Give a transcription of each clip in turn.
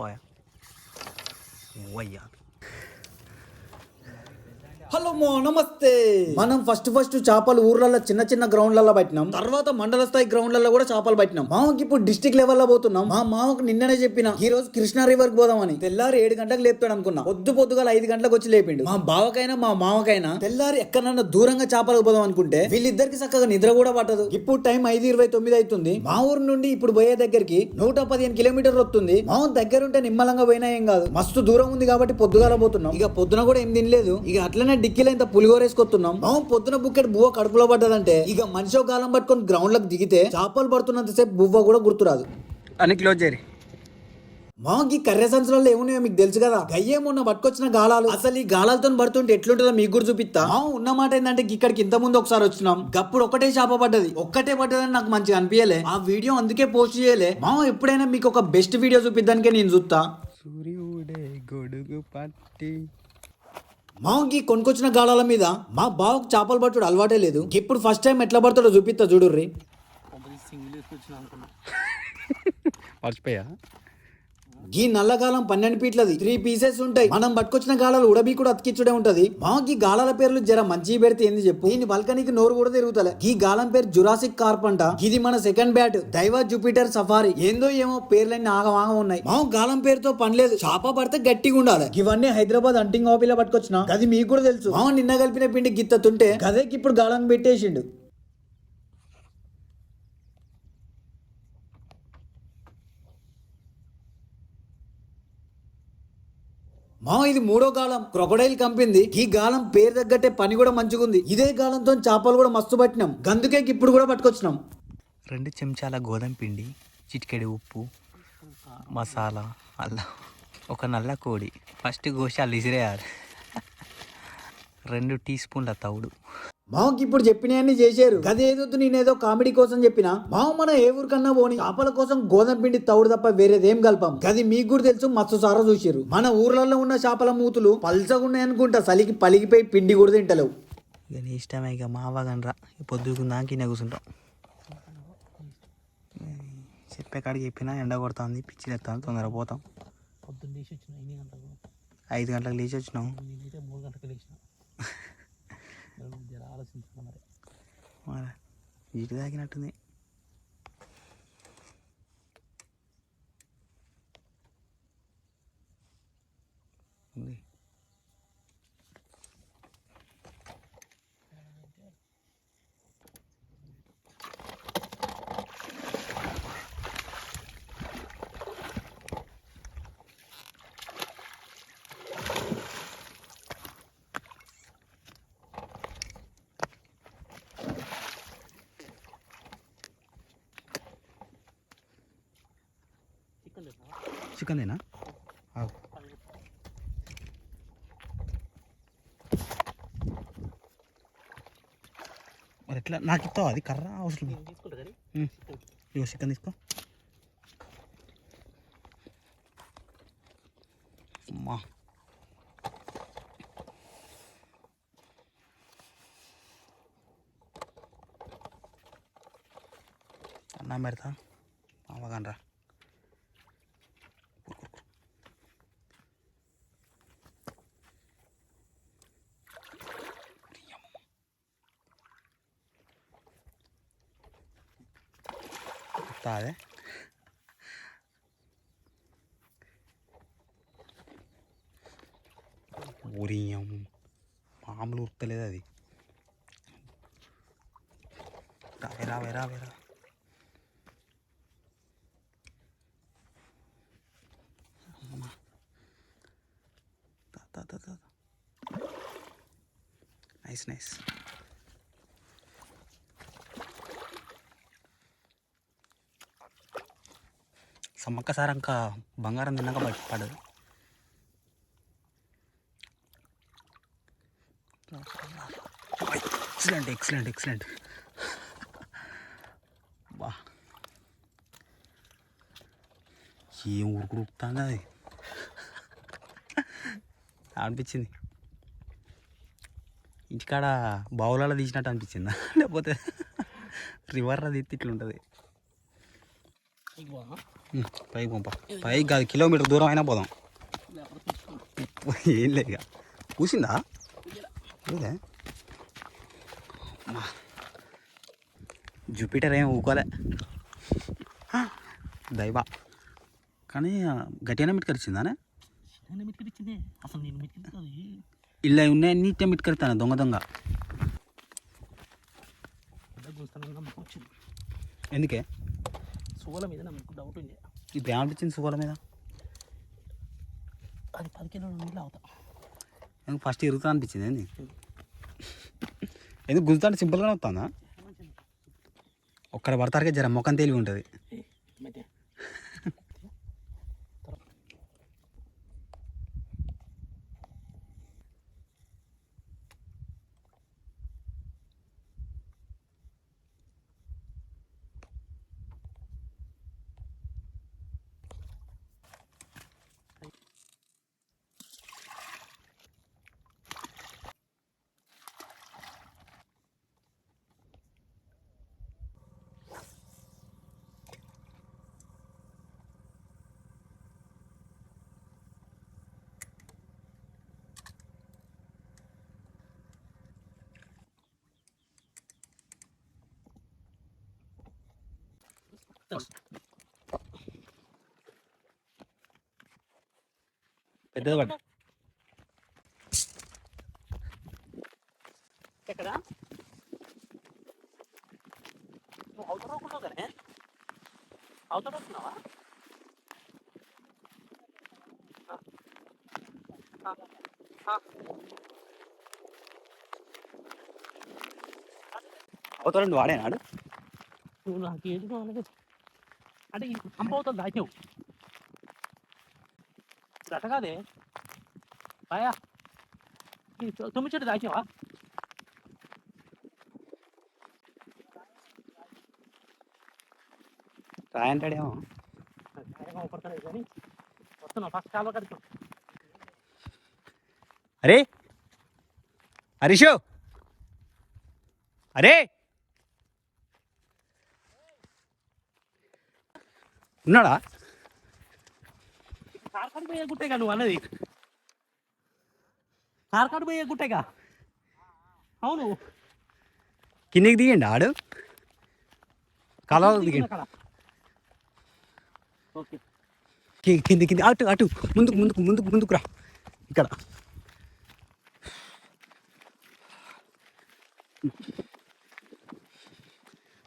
పోయా ఓయ్యా హలో మో నమస్తే. మనం ఫస్ట్ ఫస్ట్ చేపలు ఊర్లలో చిన్న చిన్న గ్రౌండ్లలో పట్టినాం. తర్వాత మండల స్థాయి గ్రౌండ్లలో కూడా చేపలు పట్టినాం. మామకి ఇప్పుడు డిస్టిక్ లెవెల్లో పోతున్నాం. మా మామకు నిన్ననే చెప్పిన ఈ రోజు కృష్ణా రివర్కి పోదామని. తెల్లారి ఏడు గంటలకు లేపుతాడు అనుకున్నా. పొద్దు పొద్దుగా ఐదు గంటలకు వచ్చి లేపిండు. మా బావకైనా మా మామకైనా తెల్లారి ఎక్కడన్నా దూరంగా చేపలకు పోదాం అనుకుంటే వీళ్ళిద్దరికి చక్కగా నిద్ర కూడా పట్టదు. ఇప్పుడు టైం ఐదు ఇరవై తొమ్మిది అవుతుంది మా ఊరు నుండి ఇప్పుడు పోయే దగ్గరికి నూట పదిహేను కిలోమీటర్లు వస్తుంది. మా దగ్గరుంటే నిమ్మలంగా పోయినా ఏం కాదు. మస్తు దూరం ఉంది కాబట్టి పొద్దుగాల పోతున్నాం. ఇక పొద్దున కూడా ఏం తినలేదు. ఇక అట్లనే డిక్కీలో ఇంత పులిగోరేసుకొస్తున్నాం మా పొద్దున బుక్కెట్ బువ్వ కడుపులో పడ్డదంటే ఇక మనిషి ఒక గాలం పట్టుకొని గ్రౌండ్లకు దిగితే చేపలు పడుతున్నంతసేపు బువ్వ కూడా గుర్తురాదు. అని క్లోజ్ చేయరు. మాకి కర్రె సంచులలో ఏమున్నాయో మీకు తెలుసు కదా? గయ్యేమున్న పట్టుకొచ్చిన గాలాలు. అసలు ఈ గాలాలతో పడుతుంటే ఎట్లుంటుందో మీకు కూడా చూపిస్తా. మా ఉన్న మాట ఏంటంటే ఇక్కడికి ఇంత ముందు ఒకసారి వచ్చినాం. గప్పుడు ఒక్కటే చేప పడ్డది. ఒక్కటే పడ్డదని నాకు మంచిగా అనిపించలే ఆ వీడియో అందుకే పోస్ట్ చేయలే. మా ఎప్పుడైనా మీకు ఒక బెస్ట్ వీడియో చూపిద్దానికే నేను చూస్తా. సూర్యుడే గొడుగు పట్టి మాకి కొనుకొచ్చిన గాలాల మీద మా బావకు చేపలు పట్టుడు అలవాటే లేదు. ఇప్పుడు ఫస్ట్ టైం ఎట్లా పడతాడో చూపిస్తా చూడుర్రి. మర్చిపోయా? ఈ నల్లగాలం పన్నెండు పీట్లది త్రీ పీసెస్ ఉంటాయి. మనం పట్టుకొచ్చిన గాలాలు ఉడబీ కూడా అతికిచ్చుడే ఉంటది. మాకి గాలాల పేర్లు జర మంచి పెడితే ఏంది చెప్పు? దీని బల్కనీకి నోరు కూడా తిరుగుతలే. ఈ గాలం పేరు జురాసిక్ కార్ప్ అంట. ఇది మన సెకండ్ బ్యాట్ దైవ జూపిటర్ సఫారీ ఏందో ఏమో పేర్లన్నీ ఆగమాగం ఉన్నాయి. మా గాలం పేరుతో పనిలేదు చాప పడితే గట్టిగా ఉండాలి. ఇవన్నీ హైదరాబాద్ అంటింగ్ ఆఫీలో పట్టుకొచ్చిన? అది మీకు కూడా తెలుసు. మా నిన్న కలిపిన పిండి గిత్తతుంటే గదేకి ఇప్పుడు గాలం పెట్టేసిండు. మా ఇది మూడో గాలం. క్రొకడైల్ కంపింది. ఈ గాలం పేరు తగ్గట్టే పని కూడా మంచిగుంది ఇదే గాలంతో చేపలు కూడా మస్తు పట్టినాం. గందుకే ఇప్పుడు కూడా పట్టుకొచ్చినాం. రెండు చెంచాల గోధుమ పిండి చిటికెడి ఉప్పు మసాలా అల్లం ఒక నల్ల కోడి. ఫస్ట్ గోషి ఇసిరేయాలి. రెండు టీ స్పూన్ల తవుడు. మామకి ఇప్పుడు చెప్పినవన్నీ చేశారు. గదేదో నేనేదో కామెడీ కోసం చెప్పిన మామ మన ఏ ఊరికన్నా పోని చేపల కోసం గోధుమ పిండి తౌడు తప్ప వేరేదేం కలపం. గది మీకు కూడా తెలుసు మస్తు సారా చూసారు మన ఊర్లలో ఉన్న చేపల మూతులు పల్చగున్నాయి అనుకుంటా చలికి పలిగిపోయి పిండి కూడా తింటలేవు. ఇక నీ ఇష్టమే ఇక మావగనరా పొద్దుకుందాక ఇన్న కూర్చుంటాం. చెప్పే కాడికి చెప్పినా ఎండ కొడుతుంది పిచ్చి తెస్తాను తొందర పోతాం. పొద్దున్న లేచి వచ్చిన ఎన్ని గంటలకు? ఐదు గంటలకు లేచి వచ్చినాం. మూడు గంటలకు లేచిన. ఆలోచించాలి మరి. మరి ఇటు తాగినట్టుంది ఉంది చికెన్ తెస్తా పక్కనేనా ఆగు. మరి ఎట్లా? నాకు ఇస్తావు? అది కర్ర అవసరం లేదు. ఇగో చికెన్ తీసుకో. అమ్మా. అన్నం పెడతా. అవ్వగానరా అదే ఊరియం మామూలు ఉరకలేదు అది రావే రావే రావే రా అమ్మా. దా, దా, దా, దా. నైస్ నైస్ సమ్మక్క ఇంకా బంగారం తిన్నాక బయట పడదు ఎక్సలెంట్ ఎక్సలెంట్ ఎక్సలెంట్ బా. ఏం ఊరుకుడు ఉరుకుతుంది అది? అనిపించింది. ఇంటికాడ బావులలో తీసినట్టు అనిపించిందా? లేకపోతే రివర్లో తీస్తే ఇట్లుంటుంది. పైకి పంప. పైకి కాదు కిలోమీటర్ దూరం అయినా పోదాం. ఏం లేదు ఇక. కూసిందా? లేదే. జూపిటర్ ఏం ఊకోలే. దైవా. కానీ గట్టిగానే మిట్కిచ్చిందే అసలు నేను ఇలా ఉన్నాయి నీట్గా మిట్కరితాను దొంగ దొంగ. ఎందుకే? సుగల మీద నాకు డౌట్ ఉంది. ఇప్పుడు ఏమనిపించింది సుగోల మీద? అది పది కిలోల నీళ్ళు అవుతా. ఎందుకు ఫస్ట్ ఇరుగుతా అనిపించింది ఏంది? ఎందుకు గుంజుతా సింపుల్గానే వస్తుందా? ఒక్కడ పడతారుగా జర ముఖం తేలిగి ఉంటుంది పెద్దది పట్టు ఎక్కడ నువ్వు అవతల అనుకున్నావు కానీ అవతల అనుకున్నావా అవుతాడు వాడేనాడు నువ్వు నాకు ఏది కావాలి అంటే ఈ పంప అవుతుంది దాచావు అట్ట కాదే బాయా ఈ తొ- తొమ్మిది చెట్టు దాచావా రాయంటాడేమో కానీ వస్తున్నా ఫస్ట్ కాలువ కడుపు అరే హరీషు అరే ఉన్నాడా? కార్కాడు పోయే గుట్టేగా నువ్వు అన్నది. కార్కాడు పోయే గుట్టేగా? అవును. కిందికి దిగండి ఆడు? కాలువ దిగండి. కింది కింది. అటు అటు. ముందుకు ముందుకు ముందుకు ముందుకు రా. ఇక్కడ.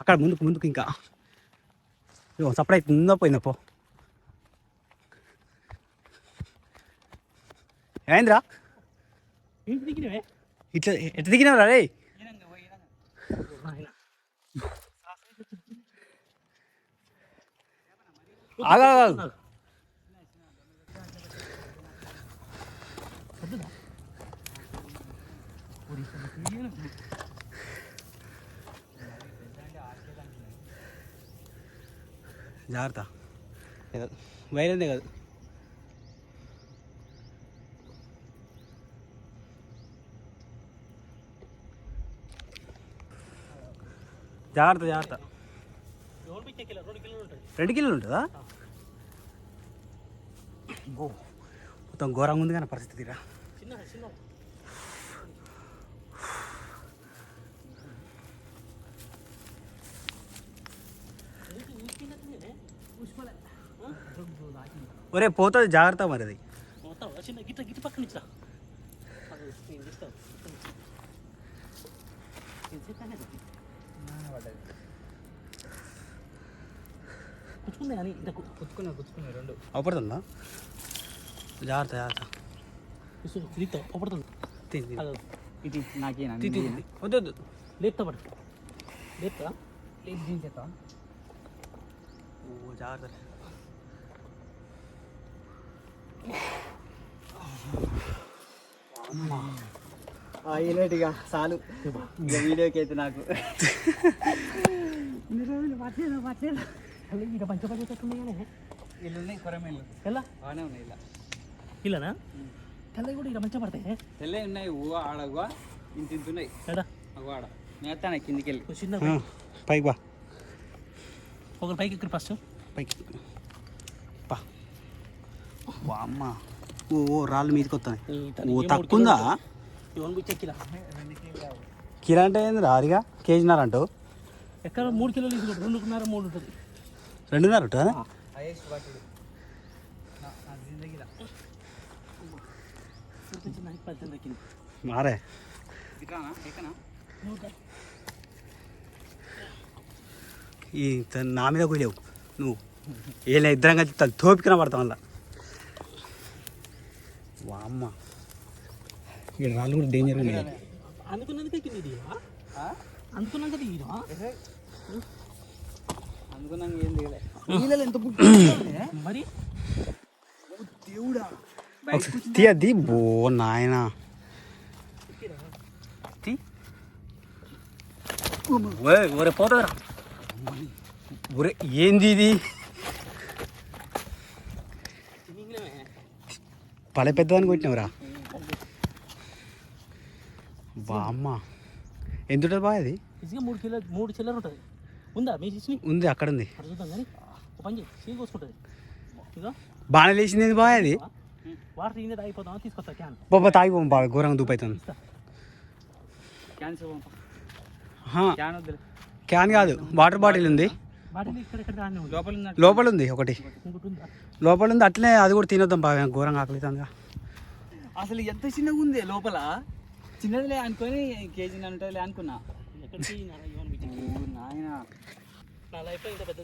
అక్కడ ముందుకు ముందుకు ఇంకా. సపరేట్ ముందో పోయిందా పో. ఏమైందిరా? ఇట్లా ఎట్లా దిగినావురా రే. ఆగా. జాగ్రత్త. వైరందే కాదు. జాగ్రత్త జాగ్రత్త. రెండు కిలోలు ఉంటుంది? రెండు కిలోలు ఉంటుందా ఓ మొత్తం ఘోరంగా ఉంది కానీ పరిస్థితి రా ఒరే పోతుంది జాగ్రత్త మరి అది. అవపడుతుందా? జాగ్రత్త జాగ్రత్త. ఇది నాకేనా వద్దు వద్దు. లేపుతా పడు లేపుతా? ఓ జాగ్రత్త. హైలైట్ ఇక చాలు. ఇక వీడియోకి అయితే నాకు. ఇక మంచి పని చేస్తున్నాయి ఇల్లు ఉన్నాయి కొరమేళ్ళు ఎలా? బాగానే ఉన్నాయి ఇలా. ఇల్లనా తెల్లవి కూడా ఇక మంచిగా పడతాయి తెల్లవి ఉన్నాయి ఊ ఆడగువా ఇంత ఇంత ఉన్నాయి అగో ఆడ. నేస్తాను కిందికి వెళ్ళి చిన్న పైకి బా. ఒకరు పైకి ఎక్కడి ఫస్ట్ పైకి. అమ్మ ఓ ఓ రాళ్ళు మీదకి వస్తాయి ఓ తక్కువ ఉందా ఇవన్నీ బుచ్చే కిలో కిలో అంటే ఏంది రారిగా కేజీన్నర అంటావు? ఎక్కడ మూడు కిలోలు తీసుకుంటారు. రెండున్నర మూడు ఉంటుంది. రెండున్నర ఉంటుందా? మారే. ఈ నా మీద కూలేవు నువ్వు. ఏం ఇద్దరం కలిసి తోపికన పడతాం వల్ల వామ్మ. ఇక్కడ రాళ్ళు కూడా డేంజర్ ఉన్నాయి. అనుకున్నందుకే కింద దిగిరా అనుకున్నాక దిగిరా మరి? ఒకసారి తీ అది బో నాయన. ఒరే పోతారా ఒరే ఏంది ఇది? పలే పెద్దదాన్ని కొట్టినవురా? బామ్మ ఎంత ఉంటుంది బా అది మూడు కిలో మూడు చిల్లర ఉంటుంది. ఉందా మీ సిస్ని ఉంది అక్కడ ఉంది. బాగానే లేచింది ఏంది బా అది వాటర్ ఈయన తాగిపోతామా తీసుకొస్తా క్యాన్. బాబా తాగిపోం బాగా ఘోరంగా దూపైతుంది క్యాన్ కాదు వాటర్ బాటిల్ ఉంది. లోపల లోపల ఉంది ఒకటి. లోపల ఉంది? అట్లనే అది కూడా తినొద్దాం బాగా ఘోరంగా ఆకలితుందిగా. అసలు ఎంత చిన్నగా ఉంది లోపల? చిన్నదిలే అనుకొని కేజీ ఉంటుందిలే అనుకున్నా. నా లైఫ్లో ఇంత పెద్ద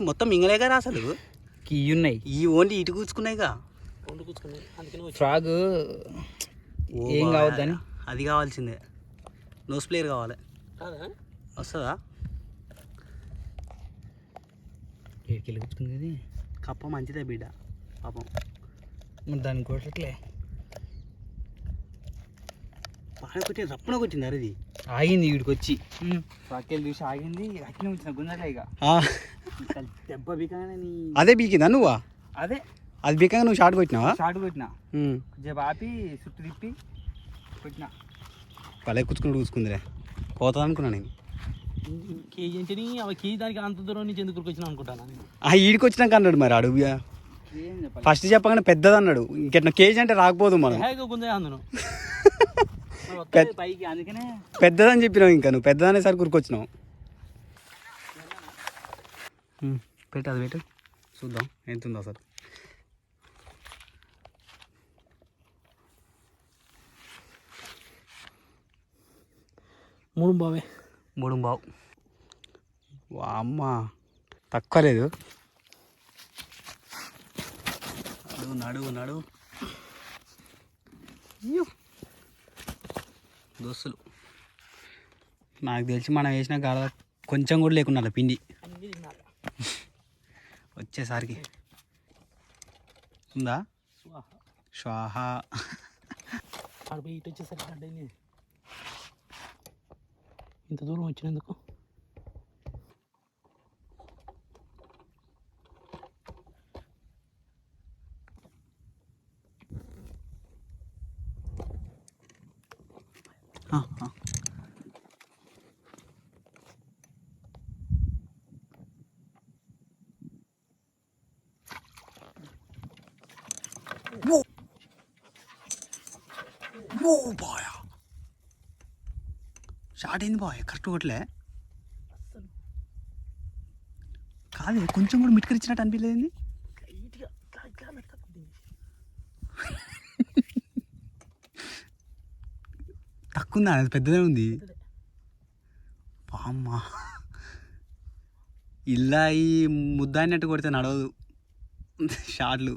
మొత్తం మింగలేగా అసలు? కీ ఉన్నాయి ఈ ఓన్లీ ఇటు కూర్చుకున్నాయిగా. ఫ్రాగ్. ఏం. కావద్దని? అది కావాల్సిందే. నోస్ ప్లేయర్ కావాలి. వస్తుందా? ఏడుకెళ్ళి కూర్చుకుంది ఇది. కప్ప మంచిదే బిడ్డ పాపం. మరి దాన్ని కొట్టట్లే. బాగా కొట్టింది రప్పన కొట్టింది అరే ఇది. ఆగింది వీడికి వచ్చి. ఫ్రాక్కెళ్ళి చూసి ఆగింది అట్లనే ఉంచిన గుంజలే ఇక. దెబ్బ బికానే నీ అదే బీకిందా నువ్వా? అదే. అది బీకంగా నువ్వు షార్ట్ కొట్టినావా? షార్ట్ కొట్టిన. కొంచెం ఆపి చుట్టూ తిప్పి కొట్టిన. భలే కూర్చుకుని కూర్చుకుందిరే పోతుంది అనుకున్నా నేను. కేజీ అంటే అవి కేజీ దానికి అంత దూరం నుంచి ఎందుకు వచ్చినా అనుకుంటాను ఆ ఈడికి వచ్చినాక అన్నాడు మరి అడుగు ఫస్ట్ చెప్పగానే పెద్దది అన్నాడు. ఇంకెట్లా కేజీ అంటే రాకపోదు మనం. హ్యాగా గుందే అందును. మరి వస్తది పైకి అందుకనే. పెద్దదని చెప్పినావు ఇంకా. నువ్వు పెద్దదనే సరి కూరుకొచ్చినావు పెట్టు అది పెట్టు. చూద్దాం. ఎంత ఉందో అసలు మూడు బావే. మూడు బావు. అమ్మ తక్కువ లేదు. నడు నడు నడు. అయ్యో. దోస్తులు. నాకు తెలిసి మనం వేసిన గాడ కొంచెం కూడా లేకుండా పిండి. వచ్చేసరికి. ఉందా? స్వాహ. శ్వాహ ఆడ పోయి ఇటు వచ్చేసరికి అడ్డైంది. ఇంత దూరం వచ్చినందుకు ఆ, ఆ. ఓ షార్ట్ అయింది బాయ్ కరెక్ట్ కొట్టలే. కాదు కొంచెం కూడా మిట్కరిచ్చినట్టు అనిపించలేదండి. తక్కువ ఉందా అది పెద్దదే ఉంది. అమ్మ ఇలా ఈ ముద్దాయినట్టు కొడితే నడవదు. షార్ట్లు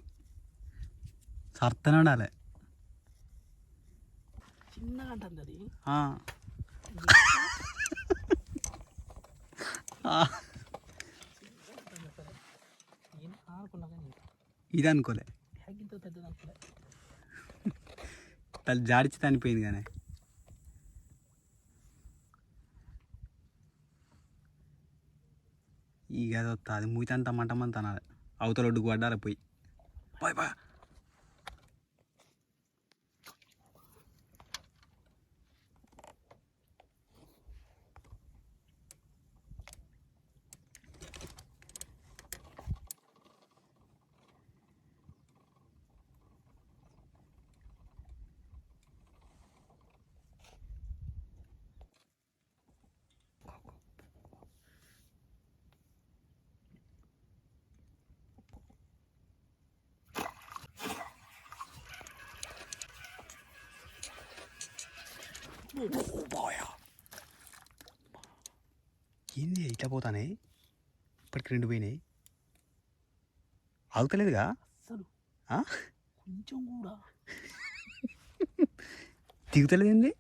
సర్తనే ఉండాలి చిన్నగా అంటుంది అది ఆ. ఆ, ఏం అనుకున్నా కానీ ఇది అనుకోలే హ్యాగ్ తల్లి జాడిచి చనిపోయింది కానీ. ఈ గది వస్తుంది అది మూతంతా మంటమంత అనాలి. అవతల ఒడ్డుకు పడ్డాలి పోయి. పోయి పోయి ఏంది ఇట్లా పోతానే? ఇప్పటికి రెండు పోయినాయి. ఆగుతలేదుగా? అసలు ఆ? కొంచెం కూడా. దిగుతలేదండి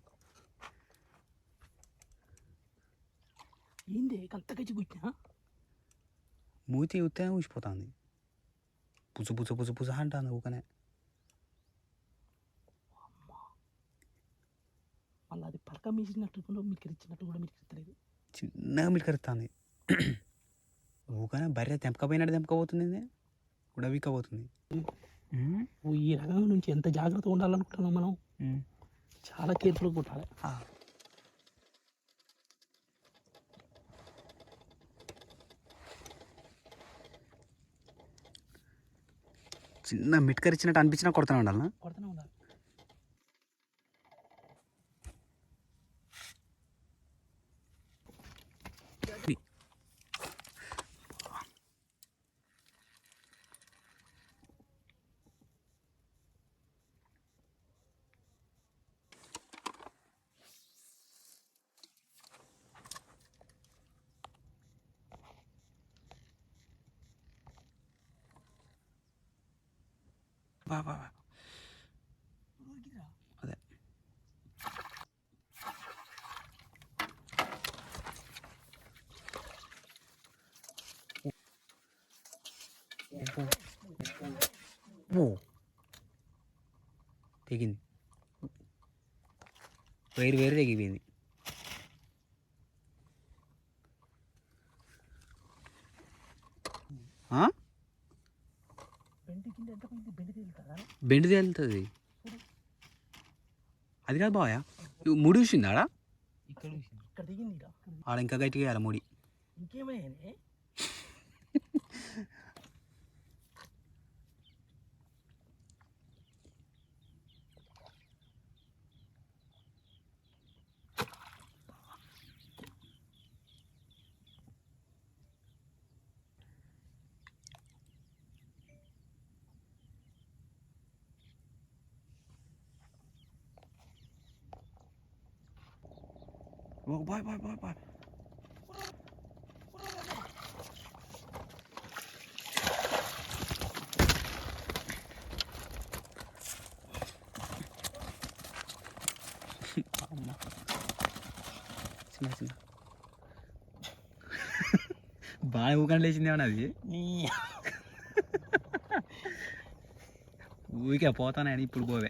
ఏంది? అంత గచ్చి పుట్టినా మూతి ఉత్తనే ఊసిపోతుంది. పుసు పుసు పుసు పుసు అంటాను ఊకనే. మళ్ళీ అది పలక మీసినట్టు కూడా మీకు ఇచ్చినట్టు కూడా మీకు ఇస్తలేదు చిన్నగా మీరు కరుస్తుంది ఊకనే బర్రె తెంపకపోయినట్టు తెంపకపోతుంది ఉడవికపోతుంది. నువ్వు ఈ రకం నుంచి ఎంత జాగ్రత్తగా ఉండాలనుకుంటున్నాం మనం? చాలా కేర్ఫుల్గా ఉండాలి. చిన్న మిట్కరిచ్చినట్టు అనిపించినా కొడుతూనే ఉండాలనా కొడుతూనే ఉండాలి. బా బా బా. అదే ఓ తెగింది వేరు వేరు తెగిపోయింది ఆ? బెండి కింద ఎంత పోయింది బెండి తేలుతుందా? బెండి తేలుతుంది. అది కాదు బావయ్య ఇవి ముడి ఆడ ఇక్కడ ఇక్కడ దిగింది ఈడ. ఆడ ఇంకా గట్టిగా వేయాలి ముడి ఇంకేమైనా బాయ్ బాయ్ బాయ్ బాయ్ చిన్న చిన్న బాగా ఊకండి లేచింది ఏమన్నా అది ఊరికే పోతానని ఇప్పుడు పోవే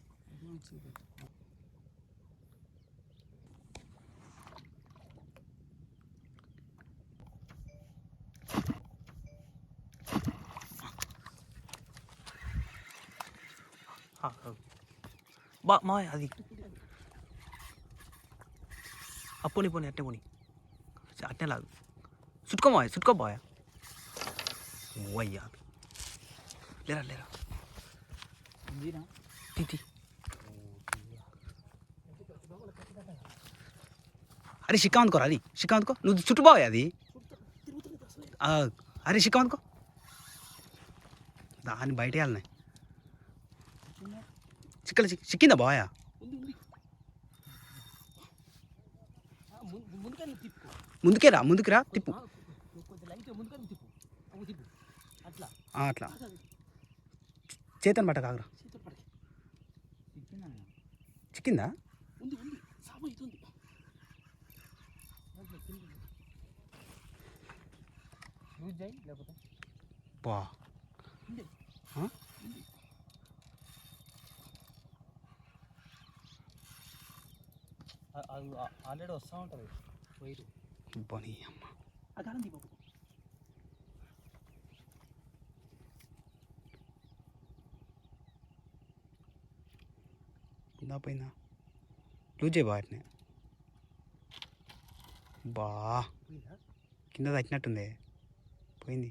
బా మా అది అప్పుని పోని అట్టే పోని అట్టే లాగు చుట్టుకో మా చుట్టుకో బాయ్ ఓయ్యా లేరా లేరా తీ తీ అరే చిక్కా అందుకోరా అది చిక్కా అందుకో నువ్వు చుట్టూ బావే అది ఆ, అరే చిక్కా అందుకో దాన్ని బయట వెళ్ళినాయి చిక్కల చిక్కిందా బాయా తిప్పు ముందుకే రా ముందుకు రా తిప్పు అట్లా అట్లా చేతన్ పట్ట కాదురా చిక్కిందా లేకపోతే బా ఉంది ఆ? అది ఆల్రెడీ వస్తూ ఉంటుంది వైరు బనీ అమ్మ ఆ గాలం దిగు పోయిందా పోయిందా వాటిని బా కింద తట్టినట్టుంది పోయింది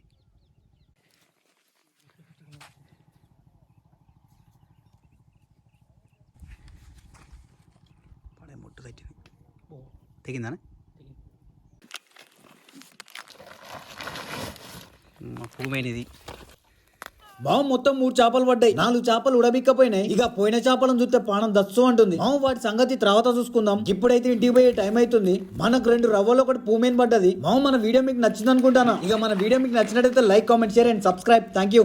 ముట్టు తట్టింది తెగిందా. పువ్వుమైనది. మామ మొత్తం మూడు చేపలు పడ్డాయి. నాలుగు చేపలు ఉడబిక్కపోయినాయి. ఇక పోయిన చేపలను చూస్తే పానం దచ్చు అంటుంది. మామ వాటి సంగతి తర్వాత చూసుకుందాం. ఇప్పుడైతే ఇంటికి పోయే టైం అవుతుంది మనకు రెండు రవ్వలో ఒకటి పూమేన్ పడ్డది. మామ మన వీడియో మీకు నచ్చింది అనుకుంటానా ఇక మన వీడియో మీకు నచ్చినట్టయితే like comment share and subscribe. Thank you